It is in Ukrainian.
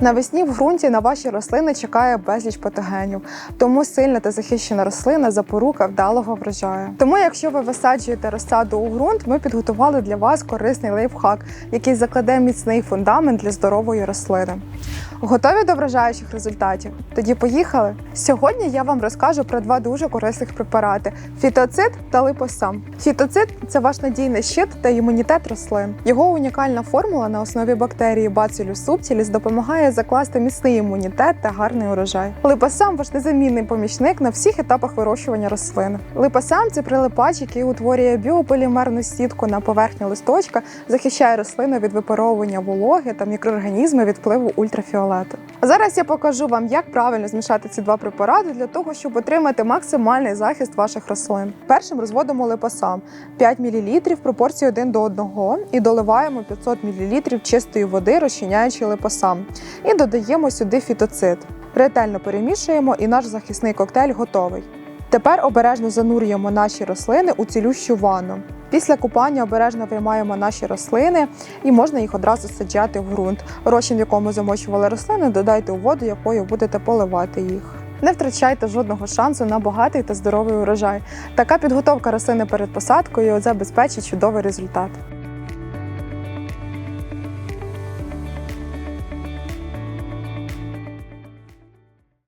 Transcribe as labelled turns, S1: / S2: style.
S1: Навесні в ґрунті на ваші рослини чекає безліч патогенів, тому сильна та захищена рослина запорука вдалого врожаю. Тому, якщо ви висаджуєте розсаду у ґрунт, ми підготували для вас корисний лайфхак, який закладе міцний фундамент для здорової рослини. Готові до вражаючих результатів? Тоді поїхали. Сьогодні я вам розкажу про два дуже корисних препарати: фітоцит та липосам. Фітоцит це ваш надійний щит та імунітет рослин. Його унікальна формула на основі бактерії Bacillus subtilis допомагає закласти міцний імунітет та гарний урожай. Липосам ваш незамінний помічник на всіх етапах вирощування рослин. Липосам це прилипач, який утворює біополімерну сітку на поверхні листочка, захищає рослину від випаровування вологи та мікроорганізми від впливу ультрафіолету. А зараз я покажу вам, як правильно змішати ці два препарати для того, щоб отримати максимальний захист ваших рослин. Першим розводимо липосам 5 мл пропорції 1 до 1 і доливаємо 500 мл чистої води, розчиняючи липосам. І додаємо сюди фітоцит. Ретельно перемішуємо, і наш захисний коктейль готовий. Тепер обережно занурюємо наші рослини у цілющу ванну. Після купання обережно виймаємо наші рослини і можна їх одразу саджати в ґрунт. Розчин, в якому замочували рослини, додайте у воду, якою будете поливати їх. Не втрачайте жодного шансу на багатий та здоровий урожай. Така підготовка рослини перед посадкою забезпечить чудовий результат.